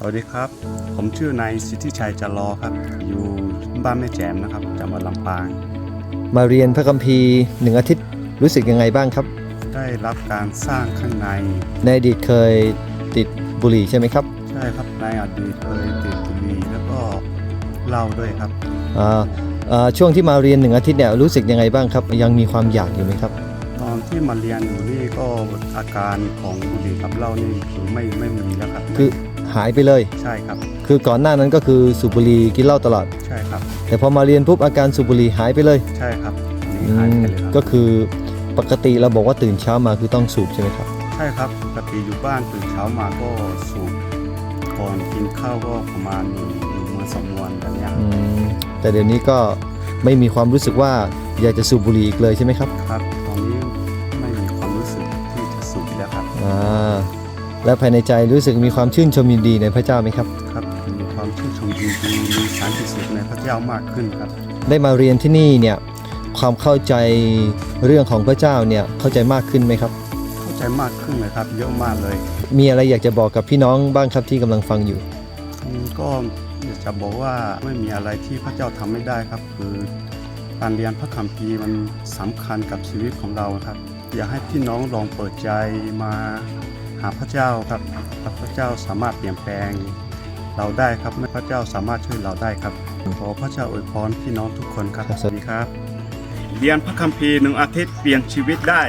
สวัสดีครับ ผมชื่อนายสิทธิชัยจรอครับ อยู่บ้านแม่แจมนะครับจังหวัดลำปาง มาเรียนพระคัมภีร์หนึ่งอาทิตย์รู้สึกยังไงบ้างครับ ได้รับการสร้างข้างใน ในอดีตเคยติดบุหรี่ใช่ไหมครับ ใช่ครับในอดีตเคยติดบุหรี่แล้วก็เหล้าด้วยครับอ่าอ่าช่วงที่มาเรียนหนึ่งอาทิตย์เนี่ยรู้สึกยังไงบ้างครับ ยังมีความอยากอยู่ไหมครับ ตอนที่มาเรียนอยู่นี่ก็อาการของบุหรี่กับเหล้านี่คือไม่ไม่มีแล้วครับคือ หายไปเลย ใช่ครับ คือก่อนหน้านั้นก็คือสูบบุหรี่กินเหล้าตลอด ใช่ครับ แต่พอมาเรียนปุ๊บอาการสูบบุหรี่หายไปเลยใช่ครับอันนี่อืหายมไปเลยครับก็คือปกติเราบอกว่าตื่นเช้ามาคือต้องสูบใช่ไหมครับ ใช่ครับปกติอยู่บ้านตื่นเช้ามาก็สูบก่อนกินข้าวก็ประมาณหนึ่งหนึ่งมื้อสองวันแบบเนี้ยอืมแต่เดี๋ยวนี้ก็ไม่มีความรู้สึกว่าอยากจะสูบบุหรี่อีกเลยใช่ไหมครับครับ ตอนนี้ไม่มีความรู้สึกที่จะสูบแล้วครับ อ่า และภายในใจรู้สึกมีความชื่นชมยินดีในพระเจ้าไหมครับ ครับมีความชื่นชมยินดีมีสันติสุขในพระเจ้ามากขึ้นครับ ได้มาเรียนที่นี่เนี่ยความเข้าใจเรื่องของพระเจ้าเนี่ยเข้าใจมากขึ้นไหมครับ เข้าใจมากขึ้นเลยครับ เยอะมากเลย มีอะไรอยากจะบอกกับพี่น้องบ้างครับที่กำลังฟังอยู่อืมก็อยากจะบอกว่าไม่มีอะไรที่พระเจ้าทำไม่ได้ครับ คือการเรียนพระคัมภีร์มันสำคัญกับชีวิตของเราครับ อยากให้พี่น้องลองเปิดใจมา หาพระเจ้าครับพระเจ้าสามารถเปลี่ยนแปลงเราได้ครับพระเจ้าสามารถช่วยเราได้ครับ ขอพระเจ้าอวยพรพี่น้องทุกคนครับครับสวัสดีครับ เรียนพระคัมภีร์หนึ่งอาทิตย์เปลี่ยนชีวิตได้